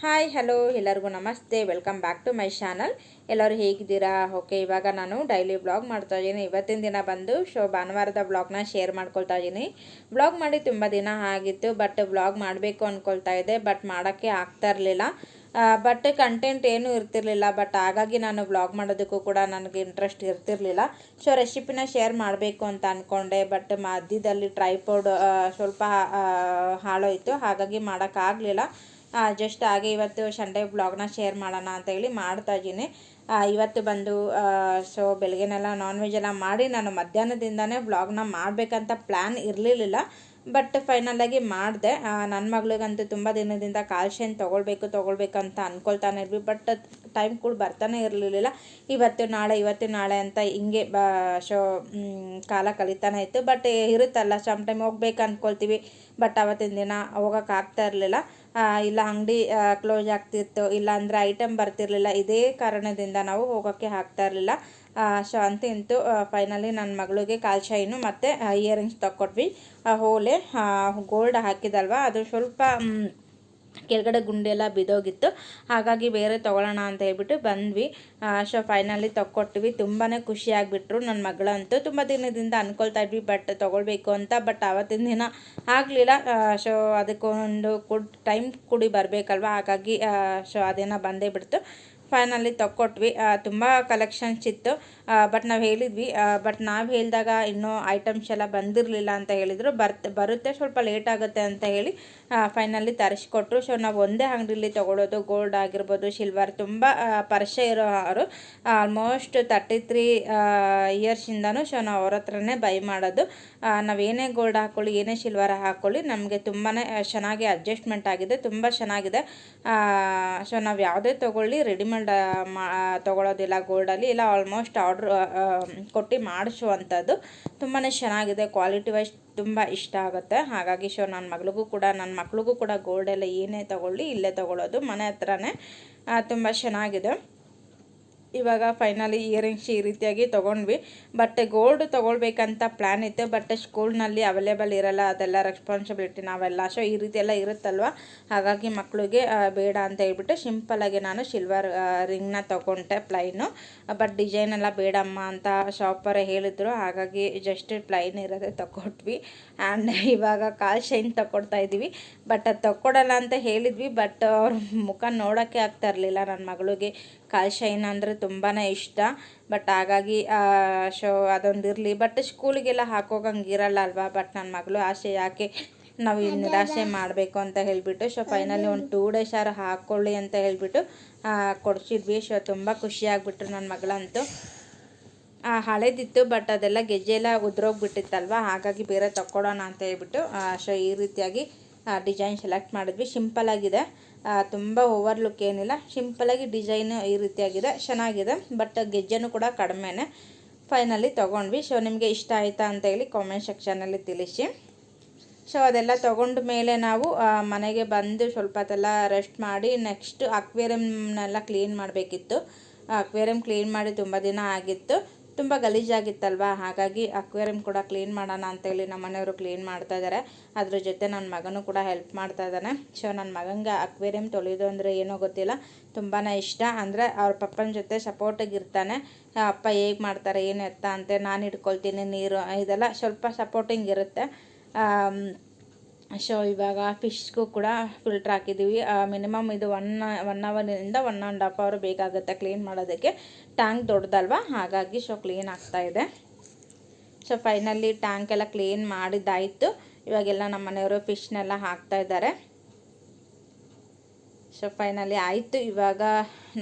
Hi hello ಎಲ್ಲರಿಗೂ ನಮಸ್ತೆ. Welcome back to my channel ಎಲ್ಲರೂ ಹೇಗಿದ್ದೀರಾ? ಓಕೆ ಇವಾಗ ನಾನು ಡೈಲಿ ಬ್ಲಾಗ್ ಮಾಡ್ತಾ ಇದ್ದೀನಿ. ಇವತ್ತಿನ ದಿನ ಬಂದು ಶೋ ಭಾನುವಾರದ ಬ್ಲಾಗ್ನ ಶೇರ್ ಮಾಡ್ಕೊಳ್ತಾ ಇದ್ದೀನಿ. ಬ್ಲಾಗ್ ಮಾಡಿ ತುಂಬ ದಿನ ಆಗಿತ್ತು ಬಟ್ ಬ್ಲಾಗ್ ಮಾಡಬೇಕು ಅಂದ್ಕೊಳ್ತಾ ಇದ್ದೆ ಬಟ್ ಮಾಡೋಕ್ಕೆ ಆಗ್ತಾ ಇರಲಿಲ್ಲ. ಬಟ್ ಕಂಟೆಂಟ್ ಏನೂ ಇರ್ತಿರ್ಲಿಲ್ಲ ಬಟ್ ಹಾಗಾಗಿ ನಾನು ಬ್ಲಾಗ್ ಮಾಡೋದಕ್ಕೂ ಕೂಡ ನನಗೆ ಇಂಟ್ರೆಸ್ಟ್ ಇರ್ತಿರ್ಲಿಲ್ಲ. ಸೊ ರೆಸಿಪಿನ ಶೇರ್ ಮಾಡಬೇಕು ಅಂತ ಅಂದ್ಕೊಂಡೆ ಬಟ್ ಮಧ್ಯದಲ್ಲಿ ಟ್ರೈಪೋಡ್ ಸ್ವಲ್ಪ ಹಾಳೋಯಿತು ಹಾಳೋಯ್ತು. ಹಾಗಾಗಿ ಮಾಡೋಕ್ಕಾಗಲಿಲ್ಲ. ಜಸ್ಟ್ ಹಾಗೆ ಇವತ್ತು ಸಂಡೇ ಬ್ಲಾಗ್ನ ಶೇರ್ ಮಾಡೋಣ ಅಂತ ಹೇಳಿ ಮಾಡ್ತಾ ಇದ್ದೀನಿ. ಇವತ್ತು ಬಂದು ಸೊ ಬೆಳಗ್ಗೆನೆಲ್ಲ ನಾನ್ ವೆಜ್ ಎಲ್ಲ ಮಾಡಿ ನಾನು ಮಧ್ಯಾಹ್ನದಿಂದನೇ ಬ್ಲಾಗ್ನ ಮಾಡಬೇಕಂತ ಪ್ಲ್ಯಾನ್ ಇರಲಿಲ್ಲ ಬಟ್ ಫೈನಲಾಗಿ ಮಾಡಿದೆ. ನನ್ನ ಮಗಳಿಗಂತೂ ತುಂಬ ದಿನದಿಂದ ಕಾಲ್ಶೇನ್ ತೊಗೊಳ್ಬೇಕು ತೊಗೊಳ್ಬೇಕು ಅಂತ ಅಂದ್ಕೊಳ್ತಾನೆ ಇದ್ವಿ. ಬಟ್ ಟೈಮ್ ಕೂಡ ಬರ್ತಾನೆ ಇರಲಿಲ್ಲ ಇವತ್ತು ನಾಳೆ ಇವತ್ತು ನಾಳೆ ಅಂತ ಹಿಂಗೆ ಬ ಶೋ ಕಾಲ ಕಳೀತಾನೆ ಇತ್ತು. ಬಟ್ ಇರುತ್ತಲ್ಲ ಸಮ್ ಟೈಮ್ ಹೋಗ್ಬೇಕು ಅಂದ್ಕೊಳ್ತೀವಿ ಬಟ್ ಅವತ್ತಿನ ದಿನ ಹೋಗೋಕ್ಕಾಗ್ತಾ ಇರಲಿಲ್ಲ. ಇಲ್ಲ ಅಂಗಡಿ ಕ್ಲೋಸ್ ಆಗ್ತಿತ್ತು, ಇಲ್ಲ ಅಂದರೆ ಐಟಮ್ ಬರ್ತಿರ್ಲಿಲ್ಲ, ಇದೇ ಕಾರಣದಿಂದ ನಾವು ಹೋಗೋಕ್ಕೆ ಆಗ್ತಾ ಇರಲಿಲ್ಲ. ಸೊ ಅಂತಿಂತು ಫೈನಲಿ ನನ್ನ ಮಗಳಿಗೆ ಕಾಲ್ ಶೈನು ಮತ್ತು ಇಯರಿಂಗ್ಸ್ ತಗೊಟ್ವಿ ಹೋಲೆ ಗೋಲ್ಡ್ ಹಾಕಿದಲ್ವ, ಅದು ಸ್ವಲ್ಪ ಕೆಳಗಡೆ ಗುಂಡೆಲ್ಲ ಬಿದ್ದೋಗಿತ್ತು. ಹಾಗಾಗಿ ಬೇರೆ ತೊಗೊಳ್ಳೋಣ ಅಂತ ಹೇಳ್ಬಿಟ್ಟು ಬಂದ್ವಿ. ಸೊ ಫೈನಲಿ ತಗೊಟ್ವಿ ತುಂಬಾ ಖುಷಿ ಆಗಿಬಿಟ್ರು ನನ್ನ ಮಗಳಂತೂ. ತುಂಬ ದಿನದಿಂದ ಅಂದ್ಕೊಳ್ತಾ ಇದ್ವಿ ಬಟ್ ತೊಗೊಳ್ಬೇಕು ಅಂತ ಬಟ್ ಆವತ್ತಿನ ದಿನ ಆಗಲಿಲ್ಲ. ಸೊ ಅದಕ್ಕೊಂದು ಕುಡ್ ಟೈಮ್ ಕೂಡಿ ಬರಬೇಕಲ್ವ? ಹಾಗಾಗಿ ಸೊ ಅದೇನೋ ಬಂದೇ ಬಿಡ್ತು. ಫೈನಲಿ ತೊಗೊಟ್ವಿ ತುಂಬ ಕಲೆಕ್ಷನ್ಸ್ ಇತ್ತು. ಬಟ್ ನಾವು ಹೇಳಿದ್ವಿ ಬಟ್ ನಾವು ಹೇಳಿದಾಗ ಇನ್ನೂ ಐಟಮ್ಸ್ ಎಲ್ಲ ಬಂದಿರಲಿಲ್ಲ ಅಂತ ಹೇಳಿದರು. ಬರ್ತ ಬರುತ್ತೆ ಸ್ವಲ್ಪ ಲೇಟ್ ಆಗುತ್ತೆ ಅಂತ ಹೇಳಿ ಫೈನಲಿ ತರಿಸ್ಕೊಟ್ರು. ಸೊ ನಾವು ಒಂದೇ ಅಂಗಡಿಲಿ ತೊಗೊಳೋದು ಗೋಲ್ಡ್ ಆಗಿರ್ಬೋದು ಸಿಲ್ವರ್ ತುಂಬ ಪರಿಚಯ ಅವರು ಆಲ್ಮೋಸ್ಟ್ ತರ್ಟಿ ತ್ರೀ ಇಯರ್ಸಿಂದನೂ ಸೊ ನಾವು ಅವ್ರ ಹತ್ರನೇ ಬೈ ಮಾಡೋದು. ನಾವೇನೇ ಗೋಲ್ಡ್ ಹಾಕ್ಕೊಳ್ಳಿ ಏನೇ ಸಿಲ್ವರ್ ಹಾಕ್ಕೊಳ್ಳಿ ನಮಗೆ ತುಂಬಾ ಚೆನ್ನಾಗಿ ಅಡ್ಜಸ್ಟ್ಮೆಂಟ್ ಆಗಿದೆ, ತುಂಬ ಚೆನ್ನಾಗಿದೆ. ಸೊ ನಾವು ಯಾವುದೇ ತೊಗೊಳ್ಳಿ ರೆಡಿಮೇಡ್ ಮಾ ತೊಗೊಳೋದಿಲ್ಲ ಗೋಲ್ಡಲ್ಲಿ ಇಲ್ಲ ಆಲ್ಮೋಸ್ಟ್ ಆರ್ಡ್ರ್ ಕೊಟ್ಟು ಮಾಡಿಸುವಂಥದ್ದು ತುಂಬಾ ಚೆನ್ನಾಗಿದೆ. ಕ್ವಾಲಿಟಿ ವೈಸ್ ತುಂಬ ಇಷ್ಟ ಆಗುತ್ತೆ. ಹಾಗಾಗಿ ಸೊ ನನ್ನ ಮಗಳಿಗೂ ಕೂಡ ನನ್ನ ಮಕ್ಳಿಗೂ ಕೂಡ ಗೋಲ್ಡೆಲ್ಲ ಏನೇ ತೊಗೊಳ್ಳಿ, ಇಲ್ಲೇ ತೊಗೊಳ್ಳೋದು. ಮನೆ ಹತ್ರನೇ ತುಂಬ ಚೆನ್ನಾಗಿದೆ. ಇವಾಗ ಫೈನಲಿ ಇಯರಿಂಗ್ಸ್ ಈ ರೀತಿಯಾಗಿ ತೊಗೊಂಡ್ವಿ. ಬಟ್ ಗೋಲ್ಡ್ ತೊಗೊಳ್ಬೇಕಂತ ಪ್ಲ್ಯಾನ್ ಇತ್ತು. ಬಟ್ ಸ್ಕೂಲ್ನಲ್ಲಿ ಅವೈಲೇಬಲ್ ಇರಲ್ಲ, ಅದೆಲ್ಲ ರೆಸ್ಪಾನ್ಸಿಬಿಲಿಟಿ ನಾವೆಲ್ಲ. ಸೊ ಈ ರೀತಿ ಎಲ್ಲ ಇರುತ್ತಲ್ವ? ಹಾಗಾಗಿ ಮಕ್ಕಳಿಗೆ ಬೇಡ ಅಂತ ಹೇಳ್ಬಿಟ್ಟು ಸಿಂಪಲಾಗಿ ನಾನು ಸಿಲ್ವರ್ ರಿಂಗ್ನ ತೊಗೊಂಡೆ ಪ್ಲೈನು ಬಟ್ ಡಿಸೈನ್ ಎಲ್ಲ ಬೇಡಮ್ಮ ಅಂತ ಶಾಪರೇ ಹೇಳಿದ್ರು. ಹಾಗಾಗಿ ಜಸ್ಟ್ ಪ್ಲೈನ್ ಇರೋದೇ ತಗೊಟ್ವಿ. ಆ್ಯಂಡ್ ಇವಾಗ ಕಾಲ್ ಶೈನ್ ತಗೊಡ್ತಾ ಇದ್ದೀವಿ ಬಟ್ ಅದು ತಗೊಡಲ್ಲ ಅಂತ ಹೇಳಿದ್ವಿ. ಬಟ್ ಅವ್ರ ಮುಖ ನೋಡೋಕ್ಕೆ ಆಗ್ತಾ ಇರಲಿಲ್ಲ ನನ್ನ ಮಗಳಿಗೆ. ಕಾಲ್ ಶೈನ್ ಅಂದರೆ ತುಂಬಾ ಇಷ್ಟ. ಬಟ್ ಹಾಗಾಗಿ ಶೋ, ಅದೊಂದು ಇರಲಿ. ಬಟ್ ಸ್ಕೂಲಿಗೆಲ್ಲ ಹಾಕೋಗಂಗೆ ಇರಲ್ಲ ಅಲ್ವಾ? ಬಟ್ ನನ್ನ ಮಗಳು ಆಸೆ ಯಾಕೆ ನಾವು ನಿರಾಶೆ ಮಾಡಬೇಕು ಅಂತ ಹೇಳಿಬಿಟ್ಟು ಸೊ ಫೈನಲಿ ಒಂದು ಟೂ ಡೇಸ್ ಆರು ಹಾಕ್ಕೊಳ್ಳಿ ಅಂತ ಹೇಳಿಬಿಟ್ಟು ಕೊಡಿಸಿದ್ವಿ. ಸೊ ತುಂಬ ಖುಷಿಯಾಗ್ಬಿಟ್ರು ನನ್ನ ಮಗಳಂತೂ. ಹಳೇದಿತ್ತು ಬಟ್ ಅದೆಲ್ಲ ಗೆಜ್ಜೆ ಎಲ್ಲ ಉದ್ರೋಗ್ಬಿಟ್ಟಿತ್ತಲ್ವ? ಹಾಗಾಗಿ ಬೇರೆ ತಕ್ಕೊಡೋಣ ಅಂತ ಹೇಳ್ಬಿಟ್ಟು ಸೊ ಈ ರೀತಿಯಾಗಿ ಡಿಸೈನ್ ಸೆಲೆಕ್ಟ್ ಮಾಡಿದ್ವಿ. ಸಿಂಪಲ್ ಆಗಿದೆ. ತುಂಬ ಓವರ್ ಲುಕ್ ಏನಿಲ್ಲ ಸಿಂಪಲಾಗಿ ಡಿಸೈನ್ ಈ ರೀತಿಯಾಗಿದೆ. ಚೆನ್ನಾಗಿದೆ. ಬಟ್ ಗೆಜ್ಜೆನೂ ಕೂಡ ಕಡಿಮೆನೆ. ಫೈನಲಿ ತೊಗೊಂಡ್ವಿ. ಸೊ ನಿಮಗೆ ಇಷ್ಟ ಆಯಿತಾ ಅಂತ ಹೇಳಿ ಕಾಮೆಂಟ್ ಸೆಕ್ಷನಲ್ಲಿ ತಿಳಿಸಿ. ಸೊ ಅದೆಲ್ಲ ತೊಗೊಂಡ ಮೇಲೆ ನಾವು ಮನೆಗೆ ಬಂದು ಸ್ವಲ್ಪ ಹೊತ್ತೆಲ್ಲ ರೆಸ್ಟ್ ಮಾಡಿ ನೆಕ್ಸ್ಟ್ ಅಕ್ವೇರಿಯಮ್ನೆಲ್ಲ ಕ್ಲೀನ್ ಮಾಡಬೇಕಿತ್ತು. ಅಕ್ವೇರಿಯಮ್ ಕ್ಲೀನ್ ಮಾಡಿ ತುಂಬ ದಿನ ಆಗಿತ್ತು. ತುಂಬ ಗಲೀಜಾಗಿತ್ತಲ್ವಾ? ಹಾಗಾಗಿ ಅಕ್ವೇರಿಯಂ ಕೂಡ ಕ್ಲೀನ್ ಮಾಡೋಣ ಅಂತೇಳಿ ನಮ್ಮ ಮನೆಯವರು ಕ್ಲೀನ್ ಮಾಡ್ತಾ ಇದ್ದಾರೆ. ಅದ್ರ ಜೊತೆ ನನ್ನ ಮಗನೂ ಕೂಡ ಹೆಲ್ಪ್ ಮಾಡ್ತಾ ಇದ್ದಾನೆ. ಸೊ ನನ್ನ ಮಗಂಗೆ ಅಕ್ವೇರಿಯಂ ತೊಳೆಯೋದು ಅಂದರೆ ಏನೋ ಗೊತ್ತಿಲ್ಲ. ತುಂಬಾ ಇಷ್ಟ. ಅಂದರೆ ಅವ್ರ ಪಪ್ಪನ ಜೊತೆ ಸಪೋರ್ಟಿಗೆ ಇರ್ತಾನೆ. ಅಪ್ಪ ಹೇಗೆ ಮಾಡ್ತಾರೆ, ಏನು ಎತ್ತ ಅಂತ ನಾನು ಹಿಡ್ಕೊಳ್ತೀನಿ, ನೀರು, ಇದೆಲ್ಲ ಸ್ವಲ್ಪ ಸಪೋರ್ಟಿಂಗ್ ಇರುತ್ತೆ. ಸೊ ಇವಾಗ ಫಿಶ್ಗೂ ಕೂಡ ಫಿಲ್ಟ್ರ್ ಹಾಕಿದ್ದೀವಿ ಮಿನಿಮಮ್ ಇದು ಒನ್ ಒನ್ ಅವರಿಂದ ಒನ್ ಆ್ಯಂಡ್ ಹಾಫ್ ಅವರ್ ಬೇಕಾಗುತ್ತೆ ಕ್ಲೀನ್ ಮಾಡೋದಕ್ಕೆ. ಟ್ಯಾಂಕ್ ದೊಡ್ಡದಲ್ವಾ? ಹಾಗಾಗಿ ಸೊ ಕ್ಲೀನ್ ಆಗ್ತಾ ಇದೆ. ಸೊ ಫೈನಲಿ ಟ್ಯಾಂಕ್ ಎಲ್ಲ ಕ್ಲೀನ್ ಮಾಡಿದ್ದಾಯಿತು. ಇವಾಗೆಲ್ಲ ನಮ್ಮ ಮನೆಯವರು ಫಿಶ್ನೆಲ್ಲ ಹಾಕ್ತಾ ಇದ್ದಾರೆ. ಸೊ ಫೈನಲಿ ಆಯಿತು. ಇವಾಗ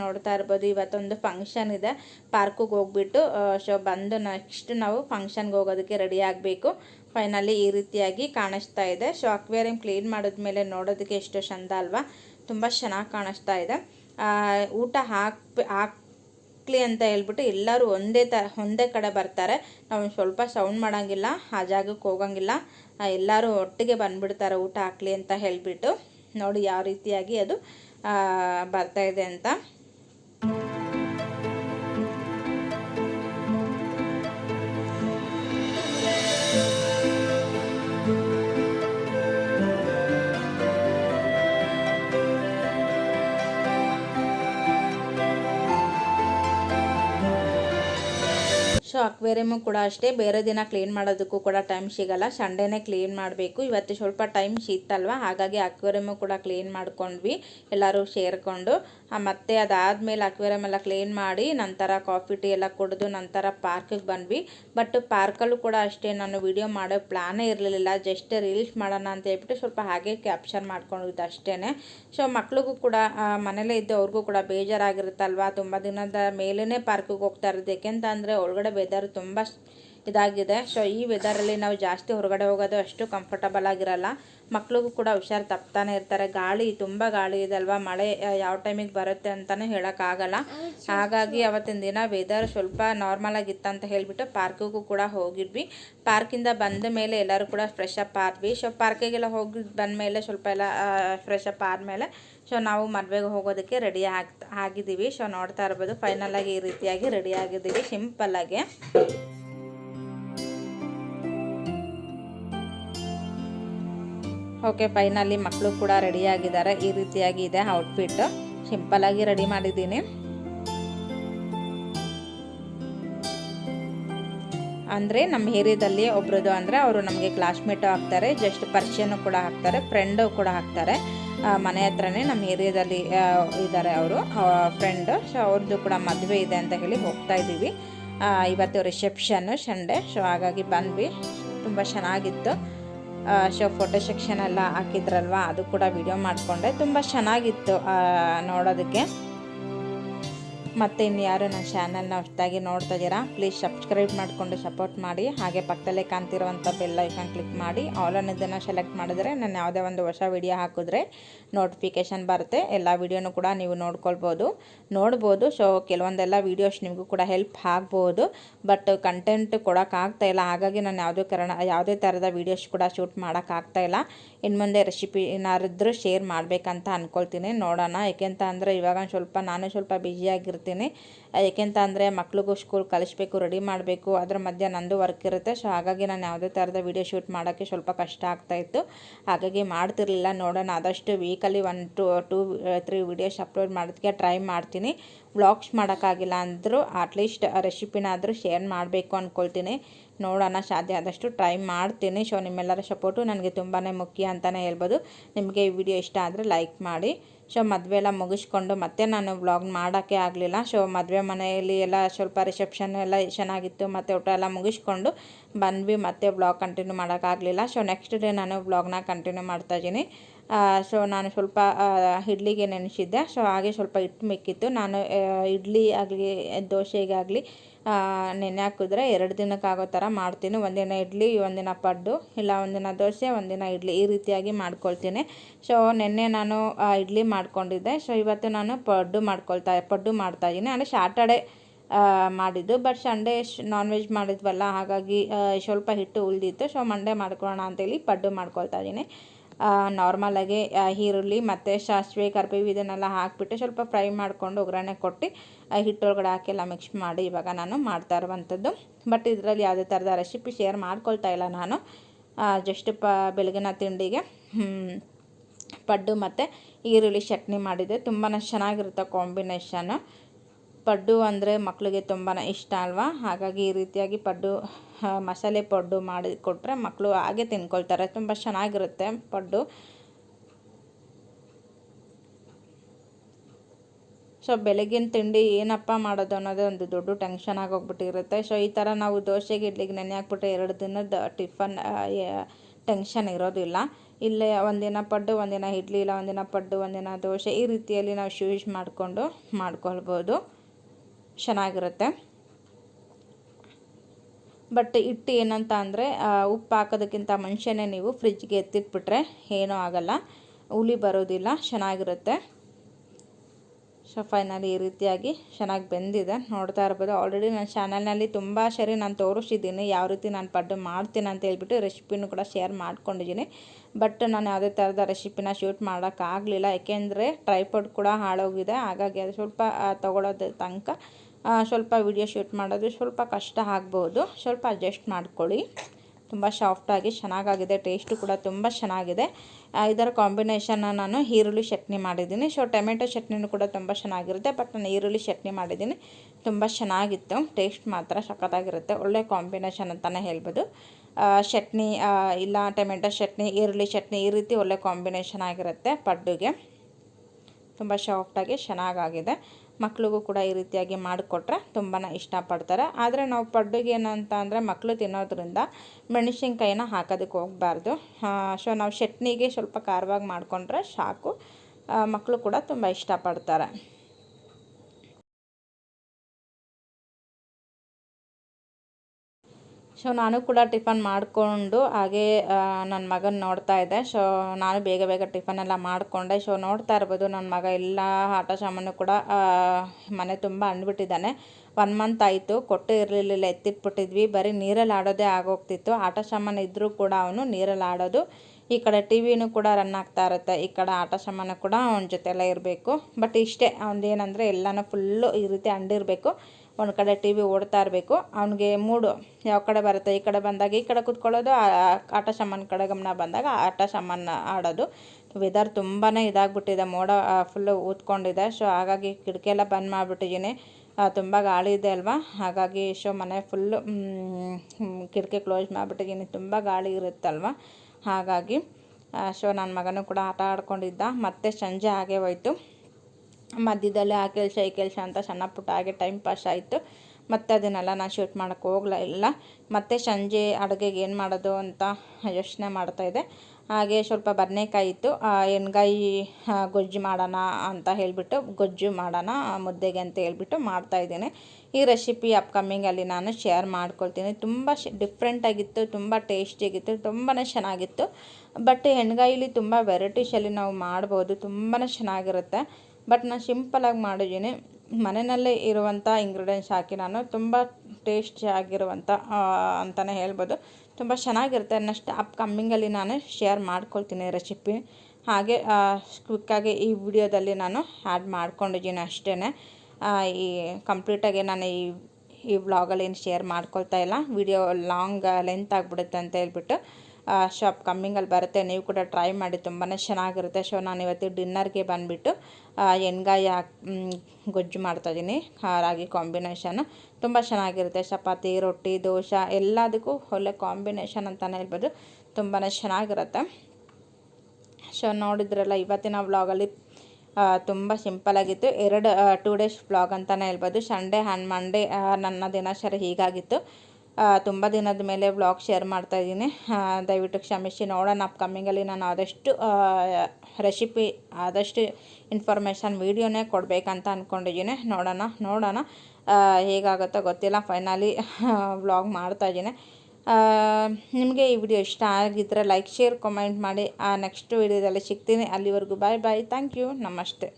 ನೋಡ್ತಾ ಇರ್ಬೋದು, ಇವತ್ತೊಂದು ಫಂಕ್ಷನ್ ಇದೆ. ಪಾರ್ಕಿಗೆ ಹೋಗ್ಬಿಟ್ಟು ಸೊ ಬಂದು ನೆಕ್ಸ್ಟ್ ನಾವು ಫಂಕ್ಷನ್ಗೆ ಹೋಗೋದಕ್ಕೆ ರೆಡಿ ಆಗಬೇಕು. ಫೈನಲಿ ಈ ರೀತಿಯಾಗಿ ಕಾಣಿಸ್ತಾ ಇದೆ. ಸೊ ಅಕ್ವೇರಿಯಂ ಕ್ಲೀನ್ ಮಾಡಿದ್ಮೇಲೆ ನೋಡೋದಕ್ಕೆ ಎಷ್ಟು ಚಂದ ಅಲ್ವಾ? ತುಂಬ ಚೆನ್ನಾಗಿ ಕಾಣಿಸ್ತಾ ಇದೆ. ಊಟ ಹಾಕಿ, ಹಾಕ್ಲಿ ಅಂತ ಹೇಳ್ಬಿಟ್ಟು ಎಲ್ಲರೂ ಒಂದೇ ತ, ಒಂದೇ ಕಡೆ ಬರ್ತಾರೆ. ನಾವು ಸ್ವಲ್ಪ ಸೌಂಡ್ ಮಾಡೋಂಗಿಲ್ಲ, ಆ ಜಾಗಕ್ಕೆ ಹೋಗೋಂಗಿಲ್ಲ. ಎಲ್ಲರೂ ಒಟ್ಟಿಗೆ ಬಂದುಬಿಡ್ತಾರೆ ಊಟ ಹಾಕ್ಲಿ ಅಂತ ಹೇಳಿಬಿಟ್ಟು. ನೋಡಿ, ಯಾವ ರೀತಿಯಾಗಿ ಅದು ಬರ್ತಾ ಇದೆ ಅಂತ. ಸೊ ಅಕ್ವೇರಿಯಮು ಕೂಡ ಅಷ್ಟೇ ಬೇರೆ ದಿನ ಕ್ಲೀನ್ ಮಾಡೋದಕ್ಕೂ ಕೂಡ ಟೈಮ್ ಸಿಗಲ್ಲ. ಸಂಡೇನೇ ಕ್ಲೀನ್ ಮಾಡಬೇಕು. ಇವತ್ತು ಸ್ವಲ್ಪ ಟೈಮ್ ಸಿತ್ತಲ್ವ ಹಾಗಾಗಿ ಅಕ್ವೇರಿಯಮು ಕೂಡ ಕ್ಲೀನ್ ಮಾಡ್ಕೊಂಡ್ವಿ. ಎಲ್ಲರೂ ಸೇರಿಕೊಂಡು. ಮತ್ತು ಅದಾದಮೇಲೆ ಅಕ್ವೇರಿಯಮ್ ಎಲ್ಲ ಕ್ಲೀನ್ ಮಾಡಿ ನಂತರ ಕಾಫಿ ಟೀ ಎಲ್ಲ ಕುಡಿದು ನಂತರ ಪಾರ್ಕಿಗೆ ಬಂದ್ವಿ. ಬಟ್ ಪಾರ್ಕಲ್ಲೂ ಕೂಡ ಅಷ್ಟೇ, ನಾನು ವಿಡಿಯೋ ಮಾಡೋ ಪ್ಲ್ಯಾನೇ ಇರಲಿಲ್ಲ. ಜಸ್ಟ್ ರೀಲ್ಸ್ ಮಾಡೋಣ ಅಂತ ಹೇಳ್ಬಿಟ್ಟು ಸ್ವಲ್ಪ ಹಾಗೆ ಕ್ಯಾಪ್ಚರ್ ಮಾಡ್ಕೊಂಡಿದ್ದು ಅಷ್ಟೇ ಸೊ ಮಕ್ಳಿಗೂ ಕೂಡ ಮನೇಲೇ ಇದ್ದು ಅವ್ರಿಗೂ ಕೂಡ ಬೇಜಾರಾಗಿರುತ್ತಲ್ವ? ತುಂಬ ದಿನದ ಮೇಲೇ ಪಾರ್ಕಿಗೆ ಹೋಗ್ತಾ ಇರೋದು. ಯಾಕೆಂತ ಅಂದರೆ ಒಳಗಡೆ ವೆದರ್ ತುಂಬ ಇದಾಗಿದೆ. ಸೊ ಈ ವೆದರಲ್ಲಿ ನಾವು ಜಾಸ್ತಿ ಹೊರಗಡೆ ಹೋಗೋದು ಅಷ್ಟು ಕಂಫರ್ಟಬಲ್ ಆಗಿರಲ್ಲ. ಮಕ್ಳಿಗೂ ಕೂಡ ಹುಷಾರು ತಪ್ತಾನೆ ಇರ್ತಾರೆ. ಗಾಳಿ, ತುಂಬ ಗಾಳಿ ಇದೆ ಅಲ್ವಾ? ಮಳೆ ಯಾವ ಟೈಮಿಗೆ ಬರುತ್ತೆ ಅಂತಲೇ ಹೇಳೋಕ್ಕಾಗಲ್ಲ ಹಾಗಾಗಿ ಅವತ್ತಿನ ದಿನ ವೆದರ್ ಸ್ವಲ್ಪ ನಾರ್ಮಲ್ ಆಗಿತ್ತು ಅಂತ ಹೇಳಿಬಿಟ್ಟು ಪಾರ್ಕಿಗೂ ಕೂಡ ಹೋಗಿದ್ವಿ. ಪಾರ್ಕಿಂದ ಬಂದ ಮೇಲೆ ಎಲ್ಲರೂ ಕೂಡ ಫ್ರೆಶ್ ಅಪ್ ಆದ್ವಿ. ಸೊ ಪಾರ್ಕಿಗೆಲ್ಲ ಹೋಗಿ ಬಂದ ಮೇಲೆ ಸ್ವಲ್ಪ ಎಲ್ಲ ಫ್ರೆಶ್ ಅಪ್ ಆದಮೇಲೆ ಸೊ ನಾವು ಮದುವೆಗೆ ಹೋಗೋದಕ್ಕೆ ರೆಡಿ ಆಗ್, ಆಗಿದ್ದೀವಿ. ಸೊ ನೋಡ್ತಾ ಇರ್ಬೋದು. ಫೈನಲ್ ಆಗಿ ಈ ರೀತಿಯಾಗಿ ರೆಡಿ ಆಗಿದ್ದೀವಿ. ಸಿಂಪಲ್ಲಾಗಿ ಓಕೆ ಫೈನಲಿ ಮಕ್ಕಳು ಕೂಡ ರೆಡಿ ಆಗಿದ್ದಾರೆ. ಈ ರೀತಿಯಾಗಿ ಇದೆ ಔಟ್ಫಿಟ್ ಸಿಂಪಲ್ಲಾಗಿ ರೆಡಿ ಮಾಡಿದ್ದೀನಿ. ಅಂದರೆ ನಮ್ಮ ಏರಿಯಾದಲ್ಲಿ ಒಬ್ರದ್ದು ಅಂದರೆ ಅವರು ನಮಗೆ ಕ್ಲಾಸ್ಮೇಟು ಹಾಕ್ತಾರೆ ಜಸ್ಟ್ ಪರಿಚಯನೂ ಕೂಡ ಹಾಕ್ತಾರೆ ಫ್ರೆಂಡು ಕೂಡ ಹಾಕ್ತಾರೆ ಮನೆ ಹತ್ರನೇ ನಮ್ಮ ಏರಿಯಾದಲ್ಲಿ ಇದ್ದಾರೆ ಅವರು ಫ್ರೆಂಡ್ ಸೊ ಅವ್ರದ್ದು ಕೂಡ ಮದುವೆ ಇದೆ ಅಂತ ಹೇಳಿ ಹೋಗ್ತಾ ಇದ್ದೀವಿ. ಇವತ್ತು ರಿಸೆಪ್ಷನ್ನು ಸಂಡೆ ಸೊ ಹಾಗಾಗಿ ಬಂದ್ವಿ. ತುಂಬ ಚೆನ್ನಾಗಿತ್ತು. ಸೊ ಫೋಟೋ ಸೆಕ್ಷನ್ ಎಲ್ಲ ಹಾಕಿದ್ರಲ್ವಾ ಅದು ಕೂಡ ವಿಡಿಯೋ ಮಾಡಿಕೊಂಡೆ. ತುಂಬ ಚೆನ್ನಾಗಿತ್ತು ನೋಡೋದಕ್ಕೆ. ಮತ್ತು ಇನ್ನು ಯಾರು ನನ್ನ ಚಾನಲ್ನ ಹೊಸದಾಗಿ ನೋಡ್ತಾ ಇದ್ದೀರಾ ಪ್ಲೀಸ್ ಸಬ್ಸ್ಕ್ರೈಬ್ ಮಾಡಿಕೊಂಡು ಸಪೋರ್ಟ್ ಮಾಡಿ. ಹಾಗೆ ಪಕ್ಕದಲ್ಲೇ ಕಾಣ್ತಿರುವಂಥ ಬೆಲ್ ಐಕಾನ್ ಕ್ಲಿಕ್ ಮಾಡಿ. ಆಲ್ ಅನ್ನೋದನ್ನು ಸೆಲೆಕ್ಟ್ ಮಾಡಿದ್ರೆ ನಾನು ಯಾವುದೇ ಒಂದು ಹೊಸ ವಿಡಿಯೋ ಹಾಕಿದ್ರೆ ನೋಟಿಫಿಕೇಷನ್ ಬರುತ್ತೆ. ಎಲ್ಲ ವಿಡಿಯೋನು ಕೂಡ ನೀವು ನೋಡ್ಕೊಳ್ಬೋದು. ನೋಡ್ಬೋದು ಸೊ ಕೆಲವೊಂದೆಲ್ಲ ವೀಡಿಯೋಸ್ ನಿಮಗೂ ಕೂಡ ಹೆಲ್ಪ್ ಆಗ್ಬೋದು. ಬಟ್ ಕಂಟೆಂಟ್ ಕೊಡೋಕ್ಕಾಗ್ತಾ ಇಲ್ಲ. ಹಾಗಾಗಿ ನಾನು ಯಾವುದೇ ಕಾರಣ, ಯಾವುದೇ ಥರದ ವೀಡಿಯೋಸ್ ಕೂಡ ಶೂಟ್ ಮಾಡೋಕ್ಕಾಗ್ತಾ ಇಲ್ಲ. ಇನ್ನು ಮುಂದೆ ರೆಸಿಪಿ ಏನಾರಿದ್ರೂ ಶೇರ್ ಮಾಡಬೇಕಂತ ಅಂದ್ಕೊಳ್ತೀನಿ ನೋಡೋಣ. ಯಾಕೆಂತ ಅಂದರೆ ಇವಾಗ ಸ್ವಲ್ಪ, ನಾನು ಸ್ವಲ್ಪ ಬ್ಯುಸಿಯಾಗಿರ್ತೀನಿ ಏಕೆಂತ ಅಂದರೆ ಮಕ್ಳಿಗೂ ಸ್ಕೂಲ್ ಕಲಿಸ್ಬೇಕು ರೆಡಿ ಮಾಡಬೇಕು. ಅದ್ರ ಮಧ್ಯೆ ನಂದು ವರ್ಕ್ ಇರುತ್ತೆ. ಸೊ ಹಾಗಾಗಿ ನಾನು ಯಾವುದೇ ಥರದ ವೀಡಿಯೋ ಶೂಟ್ ಮಾಡೋಕ್ಕೆ ಸ್ವಲ್ಪ ಕಷ್ಟ ಆಗ್ತಾಯಿತ್ತು ಹಾಗಾಗಿ ಮಾಡ್ತಿರ್ಲಿಲ್ಲ. ನೋಡೋಣ. ಆದಷ್ಟು weekly one to two three videos upload ಮಾಡೋದಕ್ಕೆ ಟ್ರೈ ಮಾಡ್ತೀನಿ. ವ್ಲಾಗ್ಸ್ ಮಾಡೋಕ್ಕಾಗಿಲ್ಲ ಅಂದರೂ ಅಟ್ಲೀಸ್ಟ್ ರೆಸಿಪಿನಾದರೂ ಶೇರ್ ಮಾಡಬೇಕು ಅಂದ್ಕೊಳ್ತೀನಿ ನೋಡೋಣ. ಸಾಧ್ಯ ಆದಷ್ಟು ಟ್ರೈ ಮಾಡ್ತೀನಿ. ಸೊ ನಿಮ್ಮೆಲ್ಲರ ಸಪೋರ್ಟು ನನಗೆ ತುಂಬಾ ಮುಖ್ಯ ಅಂತಲೇ ಹೇಳ್ಬೋದು. ನಿಮಗೆ ಈ ವಿಡಿಯೋ ಇಷ್ಟ ಆದರೆ ಲೈಕ್ ಮಾಡಿ. ಸೊ ಮದುವೆ ಎಲ್ಲ ಮುಗಿಸ್ಕೊಂಡು ಮತ್ತೆ ನಾನು ವ್ಲಾಗ್ ಮಾಡೋಕ್ಕೆ ಆಗಲಿಲ್ಲ. ಸೊ ಮದುವೆ ಮನೆಯಲ್ಲಿ ಎಲ್ಲ ಸ್ವಲ್ಪ ರಿಸೆಪ್ಷನ್ ಎಲ್ಲ ಚೆನ್ನಾಗಿತ್ತು. ಮತ್ತು ಊಟ ಎಲ್ಲ ಮುಗಿಸ್ಕೊಂಡು ಬಂದ್ವಿ. ಮತ್ತೆ ವ್ಲಾಗ್ ಕಂಟಿನ್ಯೂ ಮಾಡೋಕ್ಕಾಗಲಿಲ್ಲ ಸೊ ನೆಕ್ಸ್ಟ್ ಡೇ ನಾನು ವ್ಲಾಗ್ನ ಕಂಟಿನ್ಯೂ ಮಾಡ್ತಾಯಿದ್ದೀನಿ ಸೊ ನಾನು ಸ್ವಲ್ಪ ಇಡ್ಲಿಗೆ ನೆನೆಸಿದ್ದೆ. ಸೊ ಹಾಗೆ ಸ್ವಲ್ಪ ಹಿಟ್ಟು ಮಿಕ್ಕಿತ್ತು. ನಾನು ಇಡ್ಲಿ ಆಗಲಿ ದೋಸೆಗಾಗಲಿ ನೆನೆ ಹಾಕಿದ್ರೆ ಎರಡು ದಿನಕ್ಕಾಗೋ ಥರ ಮಾಡ್ತೀನಿ. ಒಂದಿನ ಇಡ್ಲಿ, ಒಂದಿನ ಪಡ್ಡು, ಇಲ್ಲ ಒಂದಿನ ದೋಸೆ, ಒಂದಿನ ಇಡ್ಲಿ. ಈ ರೀತಿಯಾಗಿ ಮಾಡ್ಕೊಳ್ತೀನಿ. ಸೊ ನಿನ್ನೆ ನಾನು ಇಡ್ಲಿ ಮಾಡ್ಕೊಂಡಿದ್ದೆ. ಸೊ ಇವತ್ತು ನಾನು ಪಡ್ಡು ಮಾಡ್ಕೊಳ್ತಾ, ಪಡ್ಡು ಮಾಡ್ತಾಯಿದ್ದೀನಿ ಅಂದರೆ ಸ್ಯಾಟರ್ಡೆ ಮಾಡಿದ್ದು. ಬಟ್ ಸಂಡೇ ನಾನ್ ವೆಜ್ ಮಾಡಿದ್ವಲ್ಲ, ಹಾಗಾಗಿ ಸ್ವಲ್ಪ ಹಿಟ್ಟು ಉಳಿದಿತ್ತು. ಸೊ ಮಂಡೇ ಮಾಡ್ಕೊಳ್ಳೋಣ ಅಂತೇಳಿ ಪಡ್ಡು ಮಾಡ್ಕೊಳ್ತಾ ಇದ್ದೀನಿ. ನಾರ್ಮಲಾಗಿ ಈರುಳ್ಳಿ ಮತ್ತು ಸಾಸಿವೆ ಕರ್ಬೇವು ಇದನ್ನೆಲ್ಲ ಹಾಕಿಬಿಟ್ಟು ಸ್ವಲ್ಪ ಫ್ರೈ ಮಾಡಿಕೊಂಡು ಒಗ್ಗರಣೆ ಕೊಟ್ಟು ಹಿಟ್ಟೊಳಗಡೆ ಹಾಕಿ ಹಾಕೆಲ್ಲ ಮಿಕ್ಸ್ ಮಾಡಿ ಇವಾಗ ನಾನು ಮಾಡ್ತಾ ಇರುವಂಥದ್ದು. ಬಟ್ ಇದರಲ್ಲಿ ಯಾವುದೇ ಥರದ ರೆಸಿಪಿ ಶೇರ್ ಮಾಡ್ಕೊಳ್ತಾ ಇಲ್ಲ ನಾನು. ಜಸ್ಟ್ ಪ, ಬೆಳಗಿನ ತಿಂಡಿಗೆ ಪಡ್ಡು ಮತ್ತು ಈರುಳ್ಳಿ ಚಟ್ನಿ ಮಾಡಿದೆ. ತುಂಬಾ ಚೆನ್ನಾಗಿರುತ್ತೆ ಕಾಂಬಿನೇಷನ್ನು ಪಡ್ಡು ಅಂದರೆ ಮಕ್ಕಳಿಗೆ ತುಂಬಾ ಇಷ್ಟ ಅಲ್ವಾ? ಹಾಗಾಗಿ ಈ ರೀತಿಯಾಗಿ ಪಡ್ಡು ಮಸಾಲೆ ಪಡ್ಡು ಮಾಡಿ ಕೊಟ್ಟರೆ ಮಕ್ಕಳು ಹಾಗೆ ತಿನ್ಕೊಳ್ತಾರೆ. ತುಂಬ ಚೆನ್ನಾಗಿರುತ್ತೆ ಪಡ್ಡು. ಸೊ ಬೆಳಗಿನ ತಿಂಡಿ ಏನಪ್ಪ ಮಾಡೋದು ಅನ್ನೋದೇ ಒಂದು ದೊಡ್ಡ ಟೆನ್ಷನ್ ಆಗೋಗ್ಬಿಟ್ಟಿರುತ್ತೆ. ಸೊ ಈ ಥರ ನಾವು ದೋಸೆಗೆ ಇಡ್ಲಿಗೆ ನೆನೆ ಹಾಕ್ಬಿಟ್ಟು ಎರಡು ದಿನದ ಟಿಫನ್ ಟೆನ್ಷನ್ ಇರೋದಿಲ್ಲ ಇಲ್ಲೇ. ಒಂದಿನ ಪಡ್ಡು, ಒಂದಿನ ಇಡ್ಲಿ, ಇಲ್ಲ ಒಂದಿನ ಪಡ್ಡು, ಒಂದಿನ ದೋಸೆ ಈ ರೀತಿಯಲ್ಲಿ ನಾವು ಶೂಸ್ ಮಾಡಿಕೊಂಡು ಮಾಡ್ಕೊಳ್ಬೋದು. ಚೆನ್ನಾಗಿರುತ್ತೆ. ಬಟ್ ಇಟ್ಟು ಏನಂತ ಅಂದರೆ ಉಪ್ಪು ಹಾಕೋದಕ್ಕಿಂತ ಮುಂಚೆನೇ ನೀವು ಫ್ರಿಜ್ಗೆ ಎತ್ತಿಟ್ಬಿಟ್ರೆ ಏನೂ ಆಗಲ್ಲ. ಹುಳಿ ಬರೋದಿಲ್ಲ, ಚೆನ್ನಾಗಿರುತ್ತೆ. ಸೊ ಫೈನಲಿ ಈ ರೀತಿಯಾಗಿ ಚೆನ್ನಾಗಿ ಬೆಂದಿದೆ. ನೋಡ್ತಾ ಇರ್ಬೋದು. ಆಲ್ರೆಡಿ ನನ್ನ ಚಾನಲ್ನಲ್ಲಿ ತುಂಬ ಸರಿ ನಾನು ತೋರಿಸಿದ್ದೀನಿ. ಯಾವ ರೀತಿ ನಾನು ಪಡ್ಡು ಮಾಡ್ತೀನಿ ಅಂತ ಹೇಳ್ಬಿಟ್ಟು ರೆಸಿಪಿನೂ ಕೂಡ ಶೇರ್ ಮಾಡ್ಕೊಂಡಿದ್ದೀನಿ. ಬಟ್ ನಾನು ಯಾವುದೇ ಥರದ ರೆಸಿಪಿನ ಶೂಟ್ ಮಾಡೋಕ್ಕಾಗಲಿಲ್ಲ. ಯಾಕೆಂದರೆ ಟ್ರೈಪಾಡ್ ಕೂಡ ಹಾಳೋಗಿದೆ ಹಾಗಾಗಿ ಅದು ಸ್ವಲ್ಪ ತೊಗೊಳೋದು ತನಕ ಸ್ವಲ್ಪ ವಿಡಿಯೋ ಶೂಟ್ ಮಾಡೋದು ಸ್ವಲ್ಪ ಕಷ್ಟ ಆಗ್ಬೋದು. ಸ್ವಲ್ಪ ಅಡ್ಜಸ್ಟ್ ಮಾಡ್ಕೊಳ್ಳಿ. ತುಂಬ ಸಾಫ್ಟಾಗಿ ಚೆನ್ನಾಗಾಗಿದೆ. ಟೇಸ್ಟು ಕೂಡ ತುಂಬ ಚೆನ್ನಾಗಿದೆ. ಇದರ ಕಾಂಬಿನೇಷನ್ನ ನಾನು ಈರುಳ್ಳಿ ಚಟ್ನಿ ಮಾಡಿದ್ದೀನಿ. ಸೊ ಟೊಮೆಟೊ ಚಟ್ನಿನೂ ಕೂಡ ತುಂಬ ಚೆನ್ನಾಗಿರುತ್ತೆ. ಬಟ್ ನಾನು ಈರುಳ್ಳಿ ಚಟ್ನಿ ಮಾಡಿದ್ದೀನಿ. ತುಂಬ ಚೆನ್ನಾಗಿತ್ತು. ಟೇಸ್ಟ್ ಮಾತ್ರ ಸಖತ್ತಾಗಿರುತ್ತೆ. ಒಳ್ಳೆ ಕಾಂಬಿನೇಷನ್ ಅಂತಲೇ ಹೇಳ್ಬೋದು. ಚಟ್ನಿ ಇಲ್ಲ, ಟೊಮೆಟೊ ಚಟ್ನಿ, ಈರುಳ್ಳಿ ಚಟ್ನಿ ಈ ರೀತಿ ಒಳ್ಳೆ ಕಾಂಬಿನೇಷನ್ ಆಗಿರುತ್ತೆ ಪಡ್ಡುಗೆ. ತುಂಬ ಸಾಫ್ಟಾಗಿ ಚೆನ್ನಾಗಾಗಿದೆ. ಮಕ್ಳಿಗೂ ಕೂಡ ಈ ರೀತಿಯಾಗಿ ಮಾಡಿಕೊಟ್ರೆ ತುಂಬಾ ಇಷ್ಟಪಡ್ತಾರೆ. ಆದರೆ ನಾವು ಪಡ್ಡುಗೆ ಏನಂತ ಅಂದರೆ ಮಕ್ಕಳು ತಿನ್ನೋದ್ರಿಂದ ಮೆಣಸಿನ್ಕಾಯಿನ ಹಾಕೋದಕ್ಕೆ ಹೋಗಬಾರ್ದು. ಸೊ ನಾವು ಚಟ್ನಿಗೆ ಸ್ವಲ್ಪ ಖಾರವಾಗಿ ಮಾಡಿಕೊಂಡ್ರೆ ಸಾಕು. ಮಕ್ಕಳು ಕೂಡ ತುಂಬ ಇಷ್ಟಪಡ್ತಾರೆ. ಸೊ ನಾನು ಕೂಡ ಟಿಫನ್ ಮಾಡಿಕೊಂಡು ಹಾಗೆ ನನ್ನ ಮಗನ ನೋಡ್ತಾ ಇದ್ದೆ. ಸೊ ನಾನು ಬೇಗ ಬೇಗ ಟಿಫನ್ ಎಲ್ಲ ಮಾಡಿಕೊಂಡೆ. ಸೊ ನೋಡ್ತಾ ಇರ್ಬೋದು ನನ್ನ ಮಗ ಎಲ್ಲ ಆಟ ಸಾಮಾನು ಕೂಡ ಮನೆ ತುಂಬ ಅಂದ್ಬಿಟ್ಟಿದ್ದಾನೆ. ಒನ್ ಮಂತ್ ಆಯಿತು. ಕೊಟ್ಟು ಇರಲಿಲ್ಲ ಎತ್ತಿಟ್ಬಿಟ್ಟಿದ್ವಿ. ಬರೀ ನೀರಲ್ಲಿ ಆಡೋದೇ ಆಗೋಗ್ತಿತ್ತು. ಆಟ ಸಾಮಾನು ಇದ್ದರೂ ಕೂಡ ಅವನು ನೀರಲ್ಲಿ ಆಡೋದು. ಈ ಕಡೆ ಟಿ ವಿನೂ ಕೂಡ ರನ್ ಆಗ್ತಾ ಇರುತ್ತೆ. ಈ ಕಡೆ ಆಟ ಸಾಮಾನು ಕೂಡ ಅವನ ಎಲ್ಲ ಇರಬೇಕು. ಬಟ್ ಇಷ್ಟೇ. ಅವ್ನೇನಂದರೆ ಎಲ್ಲನೂ ಫುಲ್ಲು ಈ ರೀತಿ ಅಂಡಿರಬೇಕು. ಒಂದು ಕಡೆ ಟಿ ವಿ ಓಡ್ತಾ ಇರಬೇಕು. ಅವನಿಗೆ ಮೂಡು ಯಾವ ಕಡೆ ಬರುತ್ತೆ, ಈ ಕಡೆ ಬಂದಾಗ ಈ ಕಡೆ ಕೂತ್ಕೊಳ್ಳೋದು ಆಟ ಸಾಮಾನು ಕಡೆ ಗಮನ ಬಂದಾಗ ಆಟ ಸಾಮಾನು ಆಡೋದು. ವೆದರ್ ತುಂಬಾ ಇದಾಗ್ಬಿಟ್ಟಿದೆ, ಮೋಡ ಫುಲ್ಲು ಊದ್ಕೊಂಡಿದೆ. ಸೊ ಹಾಗಾಗಿ ಕಿಟಕಿ ಎಲ್ಲ ಬಂದ್ ಮಾಡಿಬಿಟ್ಟಿದ್ದೀನಿ. ತುಂಬ ಗಾಳಿ ಇದೆ ಅಲ್ವಾ? ಹಾಗಾಗಿ ಸೊ ಮನೆ ಫುಲ್ಲು ಕಿಟಕಿ ಕ್ಲೋಸ್ ಮಾಡಿಬಿಟ್ಟಿದ್ದೀನಿ. ತುಂಬ ಗಾಳಿ ಇರುತ್ತಲ್ವ? ಹಾಗಾಗಿ ಸೊ ನನ್ನ ಮಗನೂ ಕೂಡ ಆಟ ಆಡ್ಕೊಂಡಿದ್ದ. ಮತ್ತೆ ಸಂಜೆ ಹಾಗೆ ಹೋಯ್ತು. ಮಧ್ಯದಲ್ಲೇ ಆ ಕೆಲಸ, ಈ ಕೆಲಸ ಅಂತ ಸಣ್ಣ ಪುಟ್ಟ ಹಾಗೆ ಟೈಮ್ ಪಾಸ್ ಆಯಿತು. ಮತ್ತು ಅದನ್ನೆಲ್ಲ ನಾನು ಶೂಟ್ ಮಾಡೋಕ್ಕೆ ಹೋಗಲ್ಲ ಇಲ್ಲ. ಮತ್ತೆ ಸಂಜೆ ಅಡುಗೆಗೆ ಏನು ಮಾಡೋದು ಅಂತ ಯೋಚನೆ ಮಾಡ್ತಾಯಿದ್ದೆ ಹಾಗೆ ಸ್ವಲ್ಪ ಬದನೇಕಾಯಿ ಇತ್ತು. ಎಣ್ಗಾಯಿ ಗೊಜ್ಜು ಮಾಡೋಣ ಅಂತ ಹೇಳಿಬಿಟ್ಟು, ಗೊಜ್ಜು ಮಾಡೋಣ, ಮುದ್ದೆಗೆ ಅಂತ ಹೇಳ್ಬಿಟ್ಟು ಮಾಡ್ತಾಯಿದ್ದೀನಿ ಈ ರೆಸಿಪಿ ಅಪ್ಕಮಿಂಗಲ್ಲಿ ನಾನು ಶೇರ್ ಮಾಡ್ಕೊಳ್ತೀನಿ. ತುಂಬ ಶ್ ಡಿಫ್ರೆಂಟಾಗಿತ್ತು ತುಂಬ ಟೇಸ್ಟಿಯಾಗಿತ್ತು ತುಂಬಾ ಚೆನ್ನಾಗಿತ್ತು. ಬಟ್ ಎಣ್ಗಾಯಿಲಿ ತುಂಬ ವೆರೈಟೀಸಲ್ಲಿ ನಾವು ಮಾಡ್ಬೋದು. ತುಂಬಾ ಚೆನ್ನಾಗಿರುತ್ತೆ. ಬಟ್ ನಾನು ಸಿಂಪಲಾಗಿ ಮಾಡಿದ್ದೀನಿ. ಮನೆಯಲ್ಲೇ ಇರುವಂಥ ಇಂಗ್ರೀಡಿಯೆಂಟ್ಸ್ ಹಾಕಿ ನಾನು ತುಂಬ ಟೇಸ್ಟಿ ಆಗಿರುವಂಥ ಅಂತಲೇ ಹೇಳ್ಬೋದು. ತುಂಬ ಚೆನ್ನಾಗಿರುತ್ತೆ. ನೆಕ್ಸ್ಟ್ ಅಪ್ಕಮ್ಮಿಂಗಲ್ಲಿ ನಾನು ಶೇರ್ ಮಾಡ್ಕೊಳ್ತೀನಿ ರೆಸಿಪಿ ಹಾಗೆ ಕ್ವಿಕ್ಕಾಗಿ ಈ ವಿಡಿಯೋದಲ್ಲಿ ನಾನು ಆ್ಯಡ್ ಮಾಡ್ಕೊಂಡಿದ್ದೀನಿ ಅಷ್ಟೇ ಈ ಕಂಪ್ಲೀಟಾಗಿ ನಾನು ಈ ಈ ವ್ಲಾಗಲ್ಲಿ ಏನು ಶೇರ್ ಮಾಡ್ಕೊಳ್ತಾ ಇಲ್ಲ. ವಿಡಿಯೋ ಲಾಂಗ್ ಲೆಂತ್ ಆಗಿಬಿಡುತ್ತೆ ಅಂತ ಹೇಳ್ಬಿಟ್ಟು. ಶಾಪ್ ಕಮ್ಮಿಂಗಲ್ಲಿ ಬರುತ್ತೆ. ನೀವು ಕೂಡ ಟ್ರೈ ಮಾಡಿ ತುಂಬಾ ಚೆನ್ನಾಗಿರುತ್ತೆ. ಸೊ ನಾನು ಇವತ್ತು ಡಿನ್ನರ್ಗೆ ಬಂದುಬಿಟ್ಟು ಎಣ್ಗಾಯಿ ಹಾಕಿ ಗೊಜ್ಜು ಮಾಡ್ತಾಯಿದ್ದೀನಿ ರಾಗಿ ಕಾಂಬಿನೇಷನ್ ತುಂಬ ಚೆನ್ನಾಗಿರುತ್ತೆ. ಚಪಾತಿ, ರೊಟ್ಟಿ, ದೋಸೆ, ಎಲ್ಲದಕ್ಕೂ ಒಳ್ಳೆ ಕಾಂಬಿನೇಷನ್ ಅಂತಲೇ ಹೇಳ್ಬೋದು. ತುಂಬಾ ಚೆನ್ನಾಗಿರುತ್ತೆ. ಸೊ ನೋಡಿದ್ರಲ್ಲ, ಇವತ್ತಿನ ವ್ಲಾಗಲ್ಲಿ ತುಂಬ ಸಿಂಪಲಾಗಿತ್ತು ಎರಡು ಟೂ ಡೇಸ್ ವ್ಲಾಗ್ ಅಂತಲೇ ಹೇಳ್ಬೋದು. ಸಂಡೇ ಆ್ಯಂಡ್ ಮಂಡೇ ನನ್ನ ದಿನಚರಿ ಹೀಗಾಗಿತ್ತು. ತುಂಬ ದಿನದ ಮೇಲೆ ವ್ಲಾಗ್ ಶೇರ್ ಮಾಡ್ತಾ ಇದ್ದೀನಿ. ದಯವಿಟ್ಟು ಕ್ಷಮಿಸಿ ನೋಡೋಣ. ಅಪ್ಕಮಿಂಗಲ್ಲಿ ನಾನು ಆದಷ್ಟು ರೆಸಿಪಿ ಆದಷ್ಟು ಇನ್ಫಾರ್ಮೇಷನ್ ವೀಡಿಯೋನೇ ಕೊಡಬೇಕಂತ ಅಂದ್ಕೊಂಡಿದ್ದೀನಿ ನೋಡೋಣ ನೋಡೋಣ. ಹೇಗಾಗುತ್ತೋ ಗೊತ್ತಿಲ್ಲ. ಫೈನಲಿ ವ್ಲಾಗ್ ಮಾಡ್ತಾಯಿದ್ದೀನಿ ನಿಮಗೆ ಈ ವಿಡಿಯೋ ಇಷ್ಟ ಆಗಿದ್ದರೆ ಲೈಕ್ ಶೇರ್ ಕಮೆಂಟ್ ಮಾಡಿ. ನೆಕ್ಸ್ಟ್ ವಿಡಿಯೋದಲ್ಲಿ ಸಿಗ್ತೀನಿ. ಅಲ್ಲಿವರೆಗೂ ಬಾಯ್ ಬಾಯ್ ಥ್ಯಾಂಕ್ ಯು ನಮಸ್ತೆ